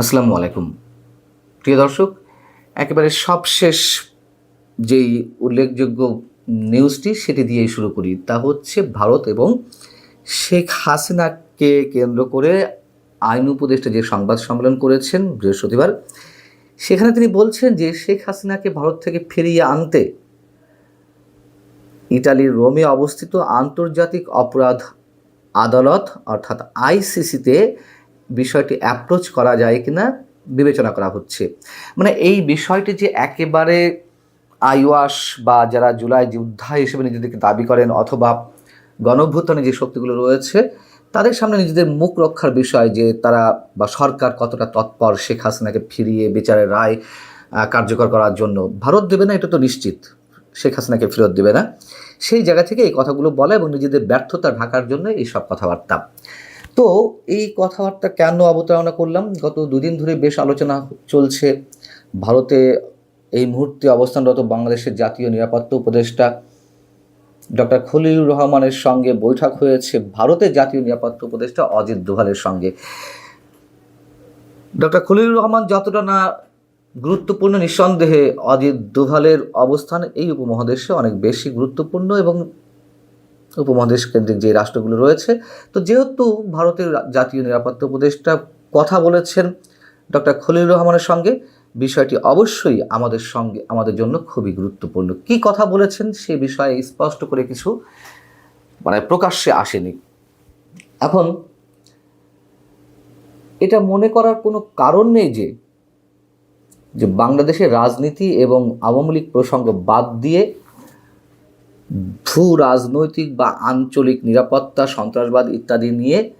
আসসালামু আলাইকুম। প্রিয় দর্শক, একেবারে সবশেষ যেই উল্লেখযোগ্য নিউজটি সেটি দিয়েই শুরু করি, তা হচ্ছে ভারত এবং শেখ হাসিনাকে কেন্দ্র করে আইন উপদেষ্টা যে সংবাদ সম্মেলন করেছেন বৃহস্পতিবার, সেখানে তিনি বলছেন যে শেখ হাসিনাকে ভারত থেকে ফিরিয়ে আনতে ইটালির রোমে অবস্থিত আন্তর্জাতিক অপরাধ আদালত, অর্থাৎ আইসিসিতে বিষয়টি অ্যাপ্রোচ করা যায় কিনা বিবেচনা করা হচ্ছে। মানে এই বিষয়টি যে একেবারে আইওয়াস বা যারা জুলাই যোদ্ধা হিসেবে নিজেদেরকে দাবি করেন অথবা গণভ্যুত্থানে যে শক্তিগুলো রয়েছে, তাদের সামনে নিজেদের মুখ রক্ষার বিষয় যে তারা বা সরকার কতটা তৎপর শেখ হাসিনাকে ফিরিয়ে বিচারের রায় কার্যকর করার জন্য। ভারত দেবে না, এটা তো নিশ্চিত। শেখ হাসিনাকে ফেরত দেবে না। সেই জায়গা থেকে এই কথাগুলো বলা এবং নিজেদের ব্যর্থতা ঢাকার জন্য এই সব কথাবার্তা। তো এই কথাবার্তা কেন অবতারণা করলাম? গত দুদিন ধরে বেশ আলোচনা চলছে। ভারতে এই মুহূর্তে অবস্থানরত বাংলাদেশের জাতীয় নিরাপত্তা উপদেষ্টা ডক্টর খলিলুর রহমানের সঙ্গে বৈঠক হয়েছে ভারতের জাতীয় নিরাপত্তা উপদেষ্টা অজিত দোভালের সঙ্গে। ডক্টর খলিলুর রহমান, যতটা না গুরুত্বপূর্ণ, নিঃসন্দেহে অজিত দোভালের অবস্থান এই উপমহাদেশে অনেক বেশি গুরুত্বপূর্ণ এবং উপমহাদেশ কেন্দ্রিক যে রাষ্ট্রগুলো রয়েছে। তো যেহেতু ভারতের জাতীয় নিরাপত্তা উপদেষ্টা কথা বলেছেন ডক্টর খলিল রহমানের সঙ্গে, বিষয়টি অবশ্যই আমাদের সঙ্গে, আমাদের জন্য খুবই গুরুত্বপূর্ণ। কি কথা বলেছেন সে বিষয়ে স্পষ্ট করে কিছু মানে প্রকাশ্যে আসেনি। এখন এটা মনে করার কোনো কারণ নেই যে যে বাংলাদেশের রাজনীতি এবং আওয়ামী লীগ প্রসঙ্গ বাদ দিয়ে ভূ রাজনৈতিক বা আঞ্চলিক নিরাপত্তা, সন্ত্রাসবাদ ইত্যাদি নিয়ে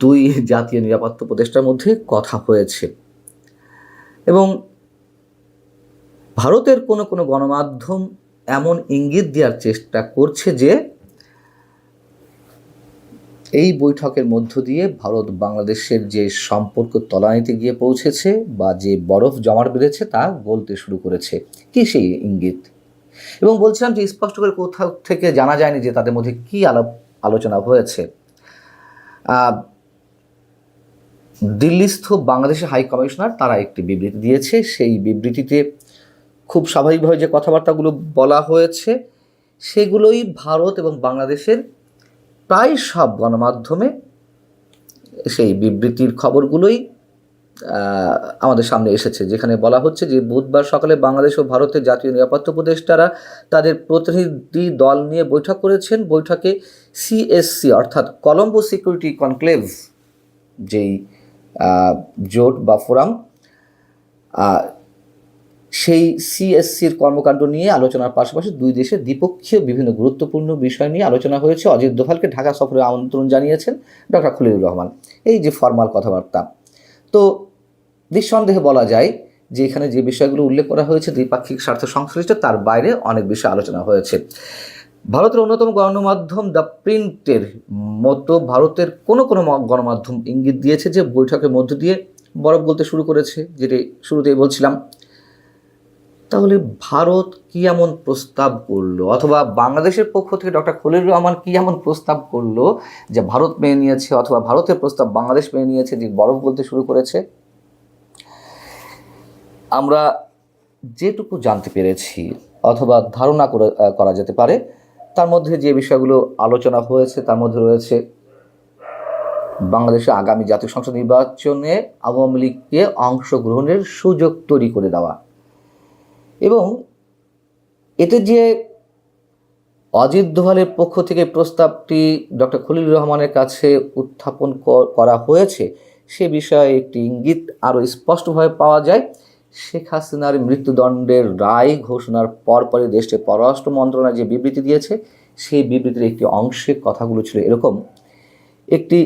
দুই জাতীয় নিরাপত্তা উপদেষ্টার মধ্যে কথা হয়েছে। এবং ভারতের কোনো কোনো গণমাধ্যম এমন ইঙ্গিত দেওয়ার চেষ্টা করছে যে এই বৈঠকের মধ্য দিয়ে ভারত বাংলাদেশের যে সম্পর্ক তলানিতে গিয়ে পৌঁছেছে বা যে বরফ জমাট বেঁধেছে তা গলতে শুরু করেছে। কি সেই ইঙ্গিত? এবং বলছিলাম যে স্পষ্ট করে কোথাও থেকে জানা যায়নি যে তাদের মধ্যে কি আলাপ আলোচনা হয়েছে। দিল্লিস্থ বাংলাদেশের হাই কমিশনার তারা একটি বিবৃতি দিয়েছে। সেই বিবৃতিতে খুব স্বাভাবিকভাবে যে কথাবার্তাগুলো বলা হয়েছে, সেগুলোই ভারত এবং বাংলাদেশের প্রায় সব গণমাধ্যমে সেই বিবৃতির খবরগুলোই আমাদের সামনে এসেছে, যেখানে বলা হচ্ছে যে বুধবার সকালে বাংলাদেশ ও ভারতের জাতীয় নিরাপত্তা উপদেষ্টারা তাদের প্রতিনিধি দল নিয়ে বৈঠক করেছেন। বৈঠকে সিএসসি অর্থাৎ কলম্বো সিকিউরিটি কনক্লেভ যেই জোট বা ফোরাম সেই সিএসসির কর্মকাণ্ড নিয়ে আলোচনার পাশাপাশি দুই দেশের দ্বিপক্ষীয় বিভিন্ন গুরুত্বপূর্ণ বিষয় নিয়ে আলোচনা হয়েছে। অজিত দোভালকে ঢাকা সফরে আমন্ত্রণ জানিয়েছেন ডক্টর খলিলুর রহমান। এই যে ফর্মাল কথাবার্তা। তো নিঃসন্দেহে বলা যায় যে এখানে যে বিষয়গুলো উল্লেখ করা হয়েছে দ্বিপাক্ষিক স্বার্থ সংশ্লিষ্ট, তার বাইরে অনেক বিষয় আলোচনা হয়েছে। ভারতের অন্যতম গণমাধ্যম দ্য প্রিন্টের মতো ভারতের কোনো কোনো গণমাধ্যম ইঙ্গিত দিয়েছে যে বৈঠকের মধ্য দিয়ে বরফ বলতে শুরু করেছে, যেটি শুরুতেই বলছিলাম। তাহলে ভারত কি এমন প্রস্তাব করল? অথবা বাংলাদেশের পক্ষ থেকে ডক্টর খলিলুর রহমান কি এমন প্রস্তাব করল যে ভারত মেনে নিয়েছে, অথবা ভারতের প্রস্তাব বাংলাদেশ মেনে নিয়েছে যে বরফ বলতে শুরু করেছে? আমরা যেটুকু জানতে পেরেছি অথবা ধারণা করে যেতে পারে, তার মধ্যে যে বিষয়গুলো আলোচনা হয়েছে, তার মধ্যে রয়েছে বাংলাদেশে আগামী জাতীয় সংসদ নির্বাচনে আওয়ামী লীগকে অংশগ্রহণের সুযোগ তৈরি করে দেওয়া। এবং এতে যে অজিত দোভালের পক্ষ থেকে প্রস্তাবটি ডক্টর খলিল রহমানের কাছে উত্থাপন করা হয়েছে, সে বিষয়ে একটি ইঙ্গিত আরও স্পষ্টভাবে পাওয়া যায়। শেখ হাসিনার মৃত্যুদণ্ডের রায় ঘোষণার পরপরই দেশটির পররাষ্ট্র মন্ত্রণালয় যে বিবৃতি দিয়েছে, সেই বিবৃতির একটি অংশে কথাগুলো ছিল এরকম। একটি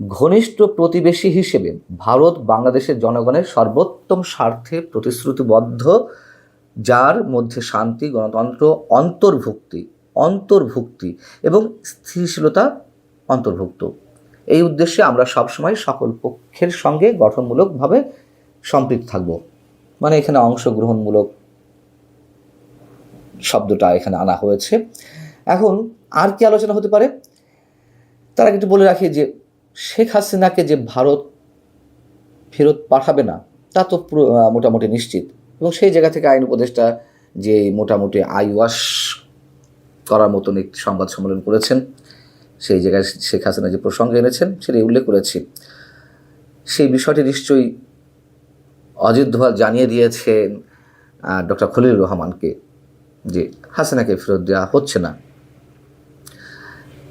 ঘনিষ্ঠ প্রতিবেশী হিসেবে ভারত বাংলাদেশের জনগণের সর্বোত্তম স্বার্থে প্রতিশ্রুতিবদ্ধ, যার মধ্যে শান্তি, গণতন্ত্র, অন্তর্ভুক্তি অন্তর্ভুক্তি এবং স্থিতিশীলতা অন্তর্ভুক্ত। এই উদ্দেশ্যে আমরা সবসময় সকল পক্ষের সঙ্গে গঠনমূলকভাবে সম্পৃক্ত থাকব। মানে এখানে অংশগ্রহণমূলক শব্দটা এখানে আনা হয়েছে। এখন আর কি আলোচনা হতে পারে? তার একটু বলে রাখি যে, শেখ হাসিনাকে যে ভারত ফেরত পাঠাবে না, তা তো মোটামুটি নিশ্চিত। এবং সেই জায়গা থেকে আইন উপদেষ্টা যে মোটামুটি আইওয়াশ করার মতন একটি সংবাদ সম্মেলন করেছেন, সেই জায়গায় শেখ হাসিনা যে প্রসঙ্গ এনেছেন, সেটা উল্লেখ করেছি। সেই বিষয়টি নিশ্চয়ই অজিত দোভাল জানিয়ে দিয়েছেন ডক্টর খলিলুর রহমানকে যে হাসিনাকে ফেরত দেওয়া হচ্ছে না।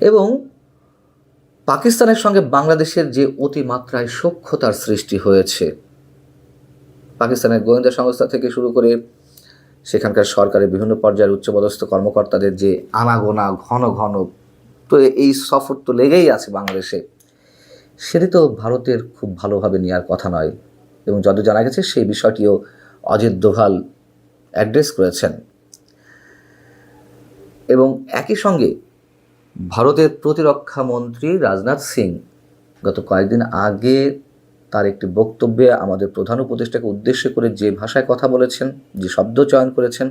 এবং পাকিস্তানের সঙ্গে বাংলাদেশের যে অতিমাত্রায় সখ্যতার সৃষ্টি হয়েছে, পাকিস্তানের গোয়েন্দা সংস্থা থেকে শুরু করে সেখানকার সরকারের বিভিন্ন পর্যায়ের উচ্চপদস্থ কর্মকর্তাদের যে আনাগোনা, ঘন ঘন, তো এই সফর তো লেগেই আছে বাংলাদেশে। সেটি তো ভারতের খুব ভালোভাবে নেওয়ার কথা নয়। এবং যত জানা গেছে, সেই বিষয়টিও অজিত দোভাল অ্যাড্রেস করেছেন। এবং একই সঙ্গে ভারতের প্রতিরক্ষা মন্ত্রী রাজনাথ সিং গত কয়েকদিন আগে তার একটি বক্তব্যে আমাদের প্রধান উপদেষ্টাকে উদ্দেশ্য করে যে ভাষায় কথা বলেছেন, যে শব্দ চয়ন করেছেন,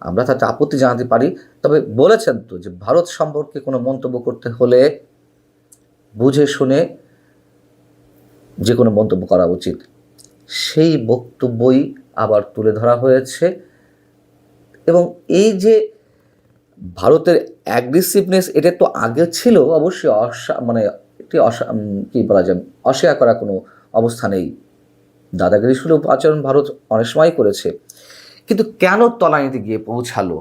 আমরা তাতে আপত্তি জানাতে পারি। তবে বলেছেন তো যে ভারত সম্পর্কে কোনো মন্তব্য করতে হলে বুঝে শুনে যে কোনো মন্তব্য করা উচিত। সেই বক্তব্যই আবার তুলে ধরা হয়েছে। এবং এই যে ভারতের অ্যাগ্রেসিভনেস এটা তো আগে ছিল, অবশ্যই অসা মানে একটি অসা কি বলা যায়, অস্বীকার করা কোনো অবস্থা নেই। দাদাগিরি সুলভ আচরণ ভারত অনেক সময় করেছে। কিন্তু কেন তলানিতে গিয়ে পৌঁছালো?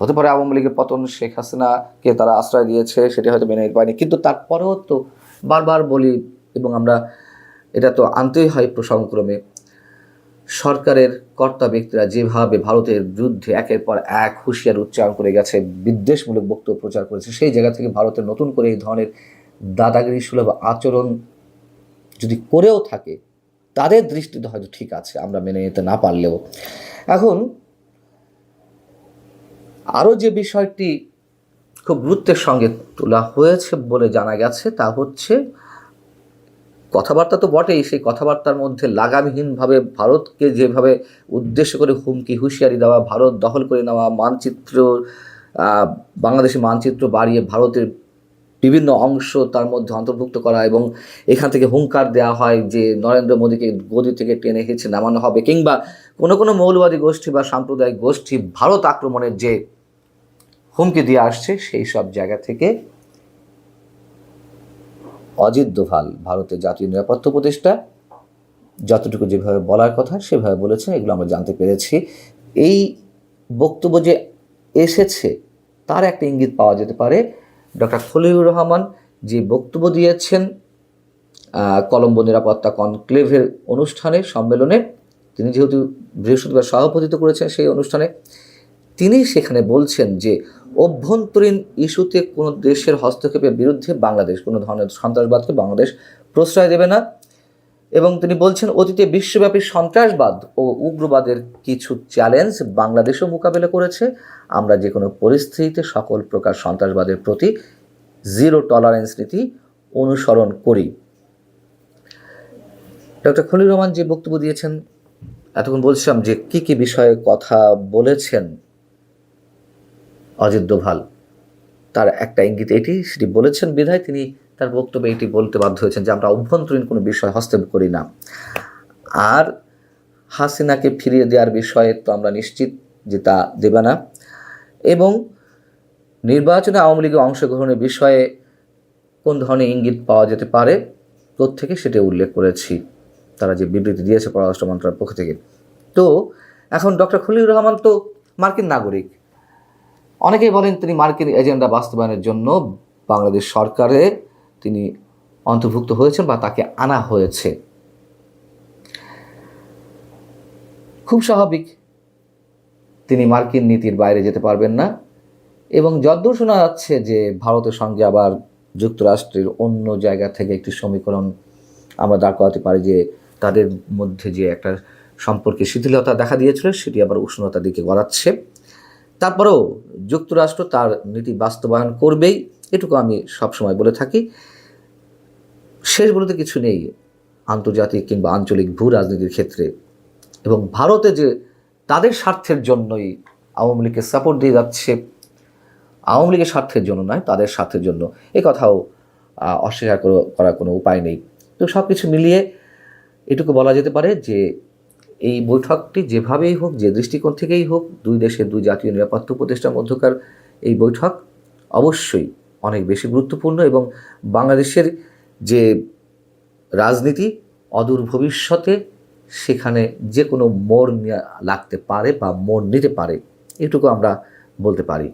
হতে পারে আওয়ামী লীগের পতন শেখ হাসিনাকে তারা আশ্রয় দিয়েছে, সেটি হয়তো মেনে নিতে পারেনি। কিন্তু তারপরেও তো বারবার বলি, এবং আমরা এটা তো আনতেই হয় প্রসঙ্গক্রমে। সরকারের কর্তা ব্যক্তিরা যেভাবে ভারতের বিরুদ্ধে একের পর এক হুঁশিয়ার উচ্চারণ করে গেছে, বিদ্বেষমূলক বক্তব্য প্রচার করেছে, সেই জায়গা থেকে ভারতের নতুন করে এই ধরনের দাদাগিরি সুলভ আচরণ যদি করেও থাকে, তাদের দৃষ্টিতে হয়তো ঠিক আছে, আমরা মেনে নিতে না পারলেও। এখন, আরও যে বিষয়টি খুব গুরুত্বের সঙ্গে তোলা হয়েছে বলে জানা গেছে, তা হচ্ছে কথাবার্তা তো বটেই, সেই কথাবার্তার মধ্যে লাগামহীনভাবে ভারতকে যেভাবে উদ্দেশ্য করে হুমকি, হুঁশিয়ারি দেওয়া, ভারত দখল করে নেওয়া, মানচিত্র বাংলাদেশি মানচিত্র বাড়িয়ে ভারতের বিভিন্ন অংশ তার মধ্যে অন্তর্ভুক্ত করা এবং এখান থেকে হুঙ্কার দেওয়া হয় যে নরেন্দ্র মোদীকে গদি থেকে টেনে হেঁচে নামানো হবে কিংবা কোনো কোনো মৌলবাদী গোষ্ঠী বা সাম্প্রদায়িক গোষ্ঠী ভারত আক্রমণের যে হুমকি দিয়ে আসছে, সেই সব জায়গা থেকে অজিত দোভাল, ভারতের জাতীয় নিরাপত্তা উপদেষ্টা। যতটুকু যেভাবে বলার কথা সেভাবে বলেছেন এগুলো আমরা জানতে পেরেছি। এই বক্তব্য যে এসেছে, তার একটা ইঙ্গিত পাওয়া যেতে পারে। ডক্টর খলিলুর রহমান যে বক্তব্য দিয়েছেন কলম্বো নিরাপত্তা কনক্লেভের অনুষ্ঠানে, সম্মেলনে, তিনি যেহেতু বৃহস্পতিবার সভাপতিত্ব করেছেন সেই অনুষ্ঠানে, তিনি সেখানে বলছেন যে অভ্যন্তরীণ ইস্যুতে কোনো দেশের হস্তক্ষেপের বিরুদ্ধে বাংলাদেশ, কোনো ধরনের সন্ত্রাসবাদকে বাংলাদেশ প্রশ্রয় দেবে না। এবং তিনি বলছেন, অতীতে বিশ্বব্যাপী সন্ত্রাসবাদ ও উগ্রবাদের কিছু চ্যালেঞ্জ বাংলাদেশও মোকাবেলা করেছে। আমরা যে কোনো পরিস্থিতিতে সকল প্রকার সন্ত্রাসবাদের প্রতি জিরো টলারেন্স নীতি অনুসরণ করি। ডক্টর খলিল রহমান যে বক্তব্য দিয়েছেন, এতক্ষণ বলছিলাম যে কি কি বিষয়ে কথা বলেছেন অজিত দোভাল। তার একটা ইঙ্গিত এটি, সেটি বলেছেন বিধায় তিনি তার বক্তব্যে এটি বলতে বাধ্য হয়েছেন যে, আমরা অভ্যন্তরীণ কোনো বিষয় হস্তক্ষেপ করি না। আর হাসিনাকে ফিরিয়ে দেওয়ার বিষয়ে তো আমরা নিশ্চিত যে তা দেবে না। এবং নির্বাচনে আওয়ামী লীগের অংশগ্রহণের বিষয়ে কোন ধরনের ইঙ্গিত পাওয়া যেতে পারে, প্রত্যেকে সেটা উল্লেখ করেছি। তারা যে বিবৃতি দিয়েছে পররাষ্ট্র মন্ত্রণালয়ের পক্ষ থেকে। তো, এখন ডক্টর খলিউর রহমান তো মার্কিন নাগরিক। অনেকেই বলেন তিনি মার্কিন এজেন্ডা বাস্তবায়নের জন্য বাংলাদেশ সরকারে তিনি অন্তর্ভুক্ত হয়েছেন বা তাকে আনা হয়েছে। খুব স্বাভাবিক, তিনি মার্কিন নীতির বাইরে যেতে পারবেন না এবং যদ্দূর শোনা যাচ্ছে যে ভারতের সঙ্গে আবার যুক্তরাষ্ট্রের অন্য জায়গা থেকে একটি সমীকরণ আমরা দাঁড় করাতে পারি যে তাদের মধ্যে যে একটা সম্পর্কে শিথিলতা দেখা দিয়েছিল, সেটি আবার উষ্ণতার দিকে গড়াচ্ছে। তারপরেও যুক্তরাষ্ট্র তার নীতি বাস্তবায়ন করবেই, এটুকু আমি সবসময় বলে থাকি। শেষ বলতে কিছু নেই, আন্তর্জাতিক কিংবা আঞ্চলিক ভূ রাজনীতির ক্ষেত্রে। এবং ভারতে যে তাদের স্বার্থের জন্যই আওয়ামী লীগকে সাপোর্ট দিয়ে যাচ্ছে, আওয়ামী লীগের স্বার্থের জন্য নয়, তাদের স্বার্থের জন্য। এ কথাও অস্বীকার করার কোনো উপায় নেই। তো সব কিছু মিলিয়ে এটুকু বলা যেতে পারে যে এই বৈঠকটি যেভাবেই হোক, যে দৃষ্টিকোণ থেকেই হোক, দুই দেশের দুই জাতীয় নিরাপত্তা উপদেষ্টার মধ্যকার এই বৈঠক অবশ্যই অনেক বেশি গুরুত্বপূর্ণ এবং বাংলাদেশের যে রাজনীতি, অদূর ভবিষ্যতে সেখানে যে কোনো মোড় লাগতে পারে বা মোড় নিতে পারে, এটুকু আমরা বলতে পারি।